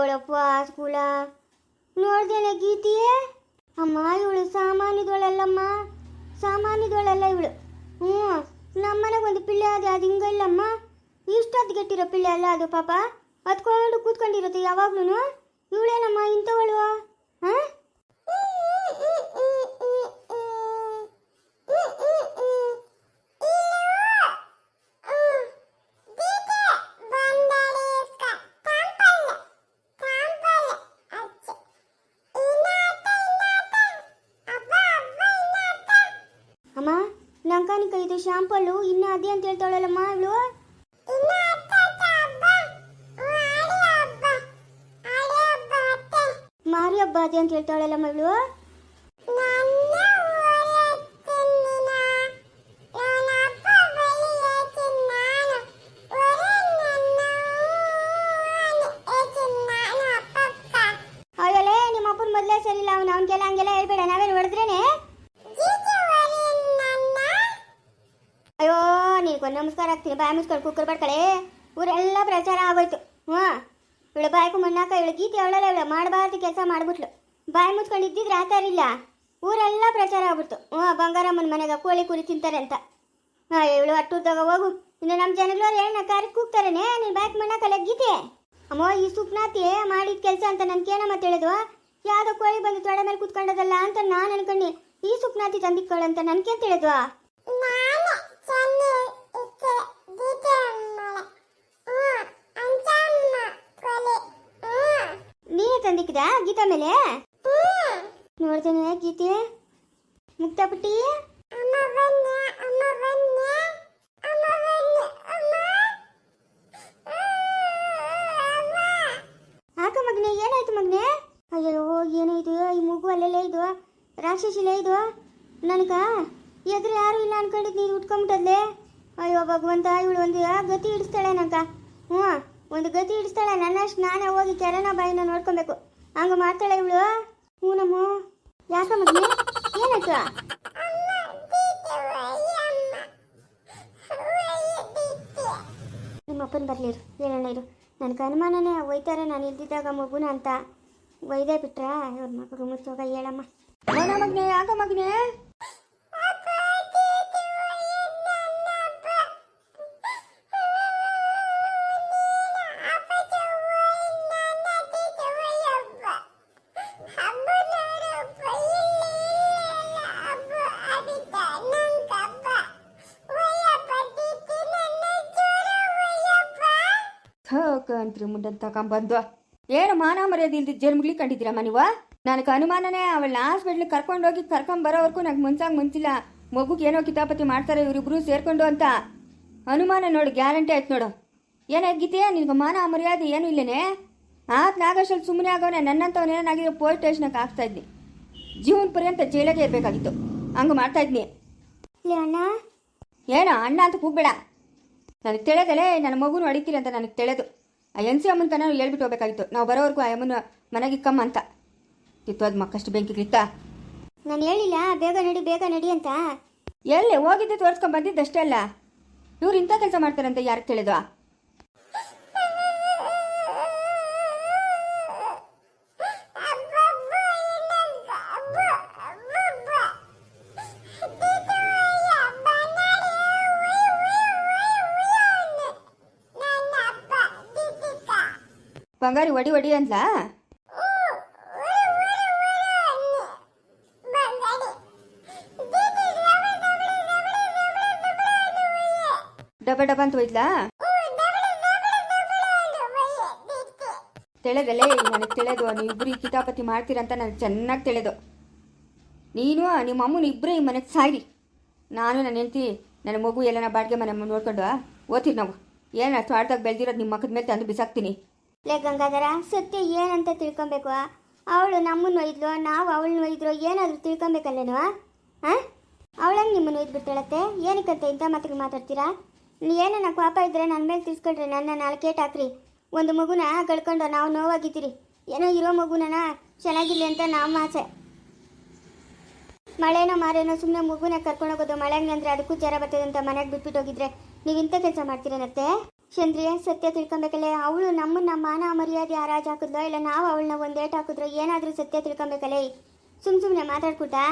ಅವಳಪ್ಪ ಸ್ಕೂಲ. ನೋಡ್ದೇನೆ ಗೀತಿಯೇ? ಅಮ್ಮ, ಇವಳು ಸಾಮಾನ್ಯದವಳಲ್ಲಮ್ಮ. ಸಾಮಾನ್ಯದವಳಲ್ಲ ಇವಳು. ಹ್ಞೂ, ನಮ್ಮನೆಗೆ ಒಂದು ಪಿಳ್ಳೆ ಅದೇ ಅದು ಹಿಂಗಲ್ಲಮ್ಮ? ಇಷ್ಟೊತ್ತು ಗೆಟ್ಟಿರೋ ಪಿಳ್ಳೆ ಅಲ್ಲ ಅದು ಪಾಪ. ಹತ್ಕೊಂಡು ಕೂತ್ಕೊಂಡಿರುತ್ತೆ ಯಾವಾಗ್ಲೂ ಇವಳೇನಮ್ಮ ಇಂಥವಳು? ಅಮ್ಮ ಲಂಕಾನಿಕ ಇದು ಶಾಂಪಲ್ಲು ಇನ್ನು ಅದೇ ಅಂತ ಹೇಳ್ತಾಳಲ್ಲಮ್ಮ ಇವಳು? ಮಾರಿ ಹಬ್ಬ ಅದೇ ಅಂತ ಹೇಳ್ತಾಳಲ್ಲಮ್ಮ ಇವಳು ಅಯ್ಯಲೇ ನಿಮ್ಮ ಅಪ್ಪನ ಮೊದಲೇ ಸರಿಯಿಲ್ಲ ಅವನು ಅವನಿಗೆಲ್ಲ ಹಂಗೆಲ್ಲ ಹೇಳ್ಬೇಡ ನಾವೇನು ಹೊಡೆದ್ರೇನೆ ಅಯ್ಯೋ ನೀನು ನಮಸ್ಕಾರ ಆಗ್ತೀನಿ. ಬಾಯಿ ಮುಚ್ಕೊಂಡು ಕುಕ್ಕರ್ ಬಡ್ಕಳೆ. ಊರೆಲ್ಲ ಪ್ರಚಾರ ಆಗೋಯ್ತು. ಹಾಂ ಇವಳು ಬಾಯ್ಕು ಮಣ್ಣಾಕ ಇವಳು ಗೀತೆ ಅವಳಲ್ಲ ಇವಳು. ಮಾಡಬಾರ್ದು ಕೆಲಸ ಮಾಡ್ಬಿಟ್ಲು. ಬಾಯಿ ಮುಚ್ಕೊಂಡು ಇದ್ದಿದ್ರೆ ಆ ಥರ ಇಲ್ಲ ಊರೆಲ್ಲ ಪ್ರಚಾರ ಆಗ್ಬಿಡ್ತು. ಹ್ಞೂ, ಬಂಗಾರಮ್ಮನ ಮನೆಗೆ ಕೋಳಿ ಕುರಿ ತಿಂತಾರೆ ಅಂತ. ಹಾಂ, ಇವಳು ಅಟ್ಟೂರ್ದಾಗ ಹೋಗು. ಇನ್ನು ನಮ್ಮ ಜನಗಳು ಏನು ಕಾರ್ಯಕ್ಕೆ ಕೂಗ್ತಾರೇನೆ? ನೀನು ಬಾಯ್ಕು ಮಣ್ಣಾಕಲ್ಲ ಗೀತೆ. ಅಮ್ಮ, ಈ ಸುಪ್ನಾತಿ ಮಾಡಿದ ಕೆಲಸ ಅಂತ ನನ್ಗೇನ ಏನಮ್ಮ ತಿಳಿದು? ಯಾವುದೋ ಕೋಳಿ ಬಂದು ತೊಡೆ ಮೇಲೆ ಕೂತ್ಕೊಂಡದಲ್ಲ ಅಂತ ನಾನು ಅನ್ಕೊಂಡು. ಈ ಸುಪ್ನಾತಿ ತಂದಿಕ್ಕೊಳ್ಳಂತ ಅಂತ ಹೇಳಿದ್ವಾ ನೀನೇ ತಂದಿಕ್ಕಿದ ಗೀತಾ ಮೇಲೆ? ನೋಡ್ತೇನೆ ಗೀತೆ. ಮುಕ್ತ ಪುಟ್ಟಿ? ಆಕ ಮಗನೇ ಏನಾಯ್ತು ಮಗನೇ? ಅಯ್ಯೋ ಏನಾಯ್ತು ಈ ಮಗು ಅಲ್ಲೆಲ್ಲ ಇದು? ರಾಕ್ಷಸಿಲೇ ಇದು? ನನಗ? ಎದುರು ಯಾರು ಇಲ್ಲ ಅನ್ಕೊಂಡಿದ್ ನೀನು ಉಟ್ಕೊಂಬಿಟ್ಟದ್ಲೆ? ಅಯ್ಯೋ ಭಗವಂತ ಇವಳು ಒಂದು ಗತಿ ಹಿಡಿಸ್ತಾಳೆ ನನಕ ಹ್ಞೂ ಒಂದು ಗತಿ ಹಿಡಿಸ್ತಾಳೆ ನನ್ನಷ್ಟು ನಾನೇ ಹೋಗಿ ಕೆರೆನ ಬಾಯಿನ ನೋಡ್ಕೊಬೇಕು. ಹಂಗ ಮಾಡ್ತಾಳೆ ಇವಳು. ಹ್ಞೂ ನಮ್ಮ ಯಾಕ ಮಗನೇ? ಏನಾಯ್ತು? ನಿಮ್ಮ ಅಪ್ಪನ ಬರ್ಲಿರು ಹೇಳೋಣ ಇರು ನನಗೆ ಅನುಮಾನನೇ ಒಯ್ತಾರೆ ನಾನು ಇಲ್ದಿದ್ದಾಗ ಮಗುನ ಅಂತ. ಒಯ್ದೇ ಬಿಟ್ರೆ, ಇವ್ರ ಮಗು ಮುಚ್ಚೋಗ ಹೇಳಮ್ಮ. ಮನ ಮಗ್ನೆ? ಯಾಕ ಮಗ್ನೆ? ಕಂತ್ರಿ ಮುಂದೆ ತಗೊಂಬಂದು ಏನು ಮಾನ ಮರ್ಯಾದೆ ಇಲ್ದಿದ್ದ ಜನ್ಮಗ್ಲಿ ಕಂಡಿದ್ದೀರಮ್ಮ ನೀವು? ನನಗೆ ಅನುಮಾನನೇ ಅವಳನ್ನ ಹಾಸ್ಪಿಟ್ಲಿಗೆ ಕರ್ಕೊಂಡೋಗಿ ಕರ್ಕೊಂಬರೋವರೆಗೂ ನಂಗೆ ಮುಂಚಾಗ ಮುಂಚಿಲ್ಲ. ಮಗುಗೆ ಏನೋ ಕಿತಾಪತಿ ಮಾಡ್ತಾರೆ ಇವರಿಬ್ರು ಸೇರ್ಕೊಂಡು ಅಂತ. ಅನುಮಾನ ನೋಡು ಗ್ಯಾರಂಟಿ ಆಯ್ತು ನೋಡು. ಏನಾಯ್ತು ನಿನಗೆ ನಿನ್ಗೆ ಮಾನ ಮರ್ಯಾದೆ ಏನು ಇಲ್ಲೇನೆ? ಆತ್ ನಾಗೇಶಲ್ಲಿ ಸುಮ್ಮನೆ ಆಗೋನೆ ನನ್ನಂತವನು ಏನಾಗಿದೆ ಪೊಲೀಸ್ ಸ್ಟೇಷನ್ಗೆ ಹಾಕ್ತಾ ಇದ್ನಿ. ಜೀವನ ಪರ್ಯಂತ ಜೈಲಿಗೆ ಇರಬೇಕಾಗಿತ್ತು. ಹಂಗೆ ಮಾಡ್ತಾ ಇದ್ನಿ. ಏನೋ ಅಣ್ಣ ಅಂತ ಕೂಗ್ಬೇಡ. ನನಗೆ ತಿಳಿದಲೇ ನನ್ನ ಮಗುನ ಹೊಡಿತೀರಿ ಅಂತ ನನಗೆ ತಿಳಿದು. ಆ ಎನ್ ಸಿ ಅಮ್ಮನ ತನ ಹೇಳ್ಬಿಟ್ಟು ಹೋಗ್ಬೇಕಾಗಿತ್ತು. ನಾವು ಬರೋವರೆಗೂ ಆ ಅಮ್ಮನ ಮನೆಗೆ ಕಮ್ಮ ಅಂತ. ಇತ್ತು ಅದು ಮಕ್ಕಷ್ಟು ಬೆಂಕಿ ಕಿತ್ತ ನಾನು ಹೇಳಿಲ್ಲ ಬೇಗ ನಡಿ ಬೇಗ ನಡಿ ಅಂತ. ಎಲ್ಲಿ ಹೋಗಿದ್ದೆ ತೋರಿಸ್ಕೊಂಡ್ ಬಂದಿದ್ದಷ್ಟೇ ಅಲ್ಲ? ಇವ್ರು ಇಂಥ ಕೆಲಸ ಮಾಡ್ತಾರಂತ ಯಾರಿಗೆ ತಿಳಿದ್ವಾ ಬಂಗಾರಿ ಒಡಿ ಒಡಿ ಅಂದ್ಲಾ? ಡಬ ಡಬ ಅಂತ ಹೋಯ್ತ್ಲಾ ತಿಳಿದಲೇ ನನಗೆ ತಿಳಿದು ನೀವಿಬ್ರು ಈ ಕಿತಾಪತಿ ಮಾಡ್ತೀರಂತ ನನಗೆ ಚೆನ್ನಾಗಿ ತಿಳಿದು ನೀನು, ನಿಮ್ಮ ಅಮ್ಮನ ಇಬ್ಬರೇ ಈ ಮನೆಗೆ ಸಾಯ್ರಿ. ನಾನು ನನ್ನ ಹೆಂಡ್ತಿ, ನನ್ನ ಮಗು ಎಲ್ಲನ ಬಾಡಿಗೆ ಮನೆ ನೋಡ್ಕೊಂಡು ಓದ್ತೀವಿ ನಾವು. ಏನು ಅಷ್ಟು ಆಡ್ದಾಗ ಬೆಳೆದಿರೋದು ನಿಮ್ಮ ಮಕ್ಕದ ಮೇಲೆ ತಂದು ಬಿಸಾಕ್ತೀನಿ. ಲೇ ಗಂಗಾಧರ, ಸತ್ಯ ಏನಂತ ತಿಳ್ಕೊಬೇಕು? ಅವಳು ನಮ್ಮನ್ನು ಒಯ್ದ್ಲು, ನಾವು ಅವಳನ್ನ ಒಯ್ದ್ರು ಏನಾದರೂ ತಿಳ್ಕೊಬೇಕಲ್ಲೇನು? ಹಾಂ ಅವಳಂಗೆ ನಿಮ್ಮನ್ನು ಒಯ್ದು ಬಿಟ್ಟಾಳತ್ತೆ? ಏನಕ್ಕಂತ ಇಂಥ ಮಾತಿಗೆ ಮಾತಾಡ್ತೀರಾ? ಏನನ್ನ ಕೋಪ ಇದ್ರೆ ನನ್ನ ಮೇಲೆ ತಿಳ್ಸ್ಕೊಳ್ರಿ ನನ್ನ ನಾಲ್ಕೇಟ್ ಹಾಕ್ರಿ. ಒಂದು ಮಗುನ ಕಳ್ಕೊಂಡು ನಾವು ನೋವಾಗಿದ್ದೀರಿ. ಏನೋ ಇರೋ ಮಗುನ ಚೆನ್ನಾಗಿರ್ಲಿ ಅಂತ ನಮ್ಮ ಆಸೆ. ಮಳೆನೋ ಮಾರೇನೋ ಸುಮ್ಮನೆ ಮಗುನ ಕರ್ಕೊಂಡು ಹೋಗೋದು ಹಂಗೆ ಅಂದರೆ ಅದಕ್ಕೂ ಜ್ವರ ಬರ್ತದೆ ಅಂತ ಮನೆಗೆ ಬಿಟ್ಬಿಟ್ಟು ಹೋಗಿದ್ರೆ ನೀವು ಇಂಥ ಕೆಲಸ ಮಾಡ್ತೀರೇನತ್ತೆ? ಚಂದ್ರಿ ಸತ್ಯ ತಿಳ್ಕೊಬೇಕಲ್ಲ? ಅವಳು ನಮ್ಮನ್ನ ಮಾನ ಮರ್ಯಾದೆ ಹರಾಜ್ ಹಾಕಿದ್ಲೋ ಇಲ್ಲ ನಾವು ಅವಳನ್ನ ಒಂದೇಟ್ ಹಾಕಿದ್ರೋ ಏನಾದರೂ ಸತ್ಯ ತಿಳ್ಕೊಬೇಕಲ್ಲೇ? ಸುಮ್ ಸುಮ್ಮನೆ ಮಾತಾಡ್ಕೊಟ್ಟಾ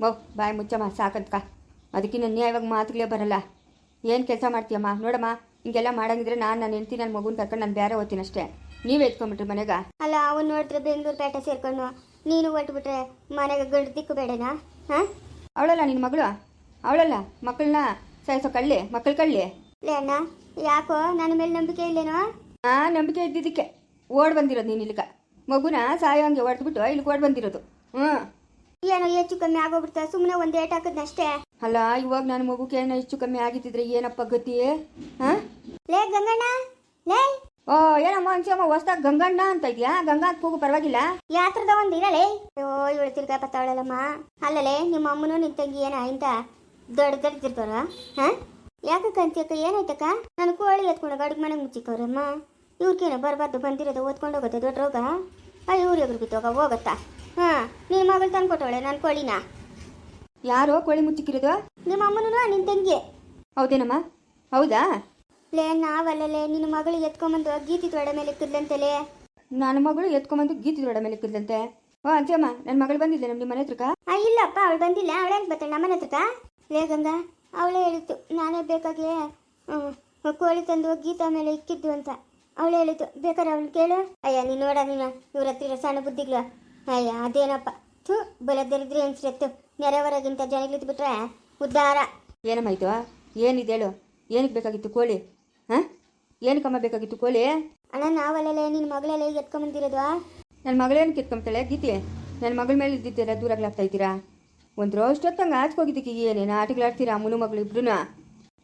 ಓ ಬಾಯ್ ಮುಚ್ಚಮ್ಮ ಸಾಕಂತ್ಕ ಅದಕ್ಕಿನ್ನ ಇವಾಗ ಮಾತುಗಳೇ ಬರಲ್ಲ. ಏನು ಕೆಲಸ ಮಾಡ್ತೀಯಮ್ಮ? ನೋಡಮ್ಮ ಹಿಂಗೆಲ್ಲ ಮಾಡಂಗಿದ್ರೆ ನಾನು ನನ್ನ ಹೆಂಡತಿ ನನ್ನ ಮಗುನ ಕರ್ಕೊಂಡು ನಾನು ಬೇರೆ ಓದ್ತೀನಿ ಅಷ್ಟೇ ನೀವು ಎತ್ಕೊಂಬಿಟ್ರಿ ಮನೆಗೆ. ಅಲ್ಲ ಅವನು ನೋಡಿದ್ರೆ ಬೆಂಗ್ಳೂರು ಪೇಟೆ ಸೇರ್ಕೊಂಡು ನೀನು ಹೊಟ್ಬಿಟ್ರೆ ಮನೆಗೆ ಗಂಡು ದಿಕ್ಕು ಬೇಡನಾ? ಹಾಂ? ಅವಳಲ್ಲ ನಿನ್ನ ಮಗಳು? ಅವಳಲ್ಲ ಮಕ್ಕಳನ್ನ ಸಾಯಿಸೋ ಕಳ್ಳಿ ಮಕ್ಕಳು ಕಳ್ಳಿ. ಲೇ ಅಣ್ಣ ಯಾಕೋ? ನನ್ನ ಮೇಲೆ ನಂಬಿಕೆ ಇಲ್ಲೇನೋ? ಆ ನಂಬಿಕೆ ಇದ್ದಿದ್ದಕ್ಕೆ. ಓಡ್ ಬಂದಿರೋದು ನೀನು ಇಲ್ಲಿಗ. ಮಗುನ ಸಾಯೋಂಗೆ ಹೊಡೆದ್ಬಿಟ್ಟು ಇಲ್ಲಿಗೆ ಓಡ್ ಬಂದಿರೋದು. ಹ್ಞೂ ಏನೋ ಹೆಚ್ಚು ಕಮ್ಮಿ ಆಗೋಗ್ಬಿಡ್ತಾ ಸುಮ್ಮನೆ ಒಂದು ಏಟ್ ಹಾಕಿದ್ನಷ್ಟೇ ಅಲ್ಲ ಇವಾಗ ನನ್ನ ಮಗುಗೆ ಏನೋ ಹೆಚ್ಚು ಕಮ್ಮಿ ಆಗಿದ್ದಿದ್ರೆ ಏನಪ್ಪ ಗತಿ? ಹಾಂ? ಲೇ ಗಂಗಣ್ಣ! ಲೇ! ಓ ಏನಮ್ಮ ಅನ್ಸಮ್ಮ ಹೊಸ್ದಾಗ ಗಂಗಣ್ಣ ಅಂತ ಇದೆಯಾ? ಗಂಗಾ ಹೋಗು ಕೂಗು ಪರವಾಗಿಲ್ಲ? ಯಾತ್ರದ ಒಂದು ಇರಲೇ ಓ ಇವಳು ತಿರ್ಗಾ ಪತ್ತಾವಳಲ್ಲಮ್ಮ ಅಲ್ಲಲೇ ನಿಮ್ಮ ಅಮ್ಮನೂ ನಿನ್ ತಂಗಿ ಏನ ಇಂತ ದೊಡ್ಡ ದಡ್ದಿರ್ತಾರ ಹಾ? ಯಾಕೆ ಕಂತಿಯಕ್ಕ? ಏನಾಯ್ತಕ್ಕ? ನಾನು ಕೋಳಿ ಎತ್ಕೊಂಡು ಗಡಿಗೆ ಮನೆಗೆ ಮುಚ್ಚಿಕವ್ರಮ್ಮ ಇವ್ರಿಗೇನು ಬರಬಾರ್ದು ಬಂದಿರೋದು ಓದ್ಕೊಂಡು ಹೋಗುತ್ತೆ ದೊಡ್ಡ ರೋಗ. ಅಯ್ಯ ಇವ್ರು ಎಗ್ರು ಬಿತ್ತೋಗ ಹೋಗತ್ತಾ? ಹಾ ನಿಮ್ಮ ಮಗಳು ತಂದು ಕೊಟ್ಟವಳೆ ನಾನು ಕೋಳಿನ? ಯಾರೋ ಕೋಳಿ ಮುಚ್ಚಿಕಿರೋದು ನಿಮ್ಮ ಅಮ್ಮನೂ ನಿನ್ ತಂಗಿ? ಹೌದೇನಮ್ಮ? ಹೌದಾ? ಲೇ ನಾವಲ್ಲಲೇ ನಿನ್ನ ಮಗಳು ಎತ್ಕೊಂಬಂದು ಗೀತಿ ತೊಡೆ ಮೇಲೆ ಇಕ್ಕಿದ್ಲಂತಲೇ ನನ್ನ ಮಗಳು ಎತ್ಕೊಂಬಂದು ಗೀತಿ ದೊಡ್ಡ ಮೇಲೆ ಇಕ್ಕಿದ್ಲಂತೆ ಓ ಅಂಜಮ್ಮ ನನ್ನ ಮಗಳು ಬಂದಿದ್ದೆ ನಮ್ಮ ಮನೆ ಹತ್ರಕ್ಕ? ಆ ಇಲ್ಲಪ್ಪ ಅವಳು ಬಂದಿಲ್ಲ. ಅವಳೇನು ಬರ್ತಾಳೆ ನಮ್ಮನೆ ಹತ್ರಕ್ಕ? ಲೇ ಗಂಗಾ ಅವಳೇ ಹೇಳಿತು ನಾನೇ ಬೇಕಾಗಿ ಕೋಳಿ ತಂದು ಗೀತಾ ಮೇಲೆ ಇಕ್ಕಿದ್ದು ಅಂತ. ಅವಳು ಹೇಳಿತು ಬೇಕಾದ್ರೆ ಅವಳು ಕೇಳು. ಅಯ್ಯ ನೀನು ನೋಡ ನೀನು ಇವ್ರ ಹತ್ತಿರ ಸಣ್ಣ ಬುದ್ಧಿಗಳು. ಅಯ್ಯ ಅದೇನಪ್ಪ? ಥೂ ಬಲದರಿದ್ರೆ ಅನ್ಸಿರತ್ತು ನೆರೆಯವರಾಗಿಂತ ಜನಗಳಿದ್ದು ಬಿಟ್ರೆ ಉದ್ಧಾರ ಏನಮ್ಮ ಇದು? ಏನಿದೆ ಹೇಳು? ಏನಕ್ಕೆ ಬೇಕಾಗಿತ್ತು ಕೋಳಿ? ಹಾಂ? ಏನಕ್ಕಮ್ಮ ಬೇಕಾಗಿತ್ತು ಕೋಳಿ? ಅಣ್ಣ ನಾವಲ್ಲೇ ನಿನ್ನ ಮಗಳಲ್ಲೇ ಎತ್ಕೊಂಬಂದಿರೋದು ನನ್ನ ಮಗಳೇನು ಕಿತ್ಕೊಂಬ್ತಾಳೆ ಗೀತೆ ನನ್ನ ಮಗಳ ಮೇಲೆ ಇದ್ದಿದ್ದೀರಾ ದೂರಾಗ್ಲಾಗ್ತಾ ಇದ್ದೀರಾ? ಒಂದು ರೋಷ್ಟೊತ್ತಂಗೆ ಆಚ್ಕೋಗಿದ್ದಕ್ಕೆ ಏನೇನು ಆಟಗಳಾಡ್ತೀರಾ ಮುನು ಮಗಳು ಇಬ್ರು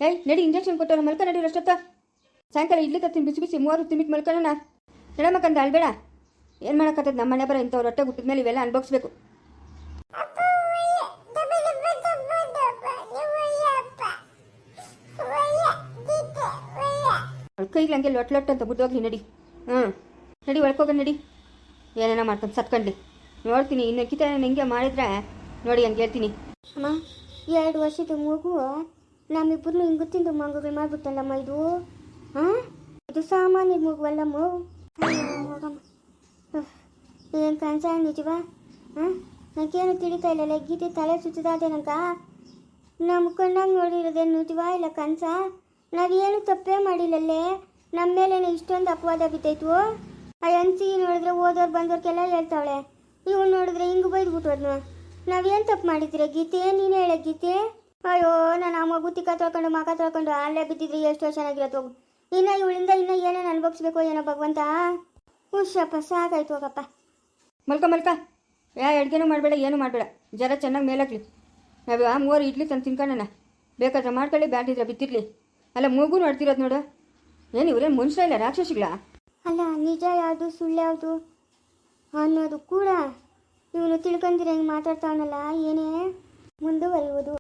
ಏಯ್, ನಡಿ ಇಂಜೆಕ್ಷನ್ ಕೊಟ್ಟವ್ರು ಮಲ್ಕ ನಡಿ ಅಷ್ಟೊತ್ತ. ಸಾಯಂಕಾಲ ಇಡ್ಲಿ ತತ್ತೀನಿ ಬಿಸಿ ಬಿಸಿ ಮೂವರು ತಿಂಬಿಟ್ಟು ಮಲ್ಕೊಳ್ಳೋಣ ನಡಮಕ್ಕಂದ ಅಳ್ಬೇಡ ಏನು ಮಾಡೋಕ್ಕತ್ತದ ನಮ್ಮ ಮನೆ ಬರೋ ಇಂಥವ್ರು ಹೊಟ್ಟೆ ಹುಟ್ಟಿದ ಮೇಲೆ ಇವೆಲ್ಲ ಅನುಭವಿಸ್ಬೇಕು. ಕೈಗೆ ಹಂಗೆ ಲೊಟ್ ಲೊಟ್ ಅಂತ ಬಿಟ್ಟೋಗ್ಲಿ ನಡಿ. ಹ್ಞೂ ನಡಿ ಒಳ್ಕೋಗ ನಡಿ. ಏನೇನೋ ಮಾಡ್ಕೊಂಡು ಸತ್ಕೊಂಡ್ಲಿ. ನೋಡ್ತೀನಿ, ಇನ್ನು ಕಿತ ಹಿಂಗೆ ಮಾಡಿದ್ರೆ ನೋಡಿ ಅಂತ ಹೇಳ್ತೀನಿ. ಅಮ್ಮ ಎರಡು ವರ್ಷದ ಮಗು ನಮ್ಮಿಬ್ಬರು ಹಿಂಗೆ ತಿಂದು ಮಂಗಗಳು ಮಾಡ್ಬಿಟ್ಟಲ್ಲಮ್ಮ ಇದು? ಹಾಂ ಇದು ಸಾಮಾನ್ಯ ಮಗುವಲ್ಲಮ್ಮ. ಏನು ಕನ್ಸ ನಿಜವಾ? ಹಾಂ ನನಗೇನು ತಿಳಿತಾ ಇಲ್ಲಲ್ಲ ಗೀತೆ ತಲೆ ಸುತ್ತದಾದೆ ನಮ್ಮ ಕಣ್ಣಾಗ ನೋಡಿರೋದೇನು ನಿಜವಾ ಇಲ್ಲ ಕನ್ಸ ನಾವೇನು ತಪ್ಪೇ ಮಾಡಿಲ್ಲಲ್ಲೇ? ನಮ್ಮ ಮೇಲೇನೆ ಇಷ್ಟೊಂದು ಅಪವಾದ ಬಿದ್ದೈತು? ಆ ಎನ್ಸಿ ನೋಡಿದ್ರೆ ಓದೋರು ಬಂದೋರ್ಗೆಲ್ಲ ಹೇಳ್ತಾವಳೆ. ಇವ್ನು ನೋಡಿದ್ರೆ ಹಿಂಗೆ ಬೈದ್ಬಿಟ್ಟು ಅದನ್ನ ನಾವೇನು ತಪ್ಪು ಮಾಡಿದ್ರೆ? ಗೀತೆ ನೀನು ಹೇಳ ಗೀತೆ. ಅಯ್ಯೋ ನಾನು ಆ ಮಗು ತಿಕ್ಕ ತೊಳ್ಕೊಂಡು ಮಕ ತೊಳ್ಕೊಂಡು ಅಲ್ಲೇ ಬಿದ್ದಿದ್ರೆ ಎಷ್ಟು ಚೆನ್ನಾಗಿರತ್ತೋ ಹೋಗು ಇನ್ನು ಇವಳಿಂದ ಇನ್ನೂ ಏನೇನು ಅನುಭವಿಸ್ಬೇಕು ಏನೋ ಭಗವಂತ? ಹುಷಪ್ಪ ಸಾಕಾಯ್ತು ಹೋಗಪ್ಪ. ಮಲ್ಕ ಮಲ್ಕ. ಯಾ ಅಡುಗೆನೂ ಮಾಡಬೇಡ ಏನು ಮಾಡಬೇಡ. ಜರ ಚೆನ್ನಾಗಿ ಮೇಲಾಗ್ಲಿ ನಾವು ಆ ಮೂವರು ಇಡ್ಲಿ ತಂದು ತಿನ್ಕೊಳ್ಳೋಣ ಬೇಕಾದ್ರೆ ಮಾಡ್ಕೊಳ್ಳಿ ಬ್ಯಾಟಿದ್ರೆ ಬಿತ್ತಿರ್ಲಿ ಅಲ್ಲ ಮೂಗು ನೋಡ್ತಿರೋದು ನೋಡು. ಏನು ಇವ್ರೇನು ಮನುಷ್ಯ ಇಲ್ಲ ರಾಕ್ಷಸಿಗಳ? ಅಲ್ಲ ನಿಜ ಯಾವುದು ಸುಳ್ಳು ಯಾವುದು ಅನ್ನೋದು ಕೂಡ ಇವನು ತಿಳ್ಕೊಂಡಿರ ಹೆಂಗೆ ಮಾತಾಡ್ತಾವನಲ್ಲ ಏನೇ? ಮುಂದುವರಿಯುವುದು.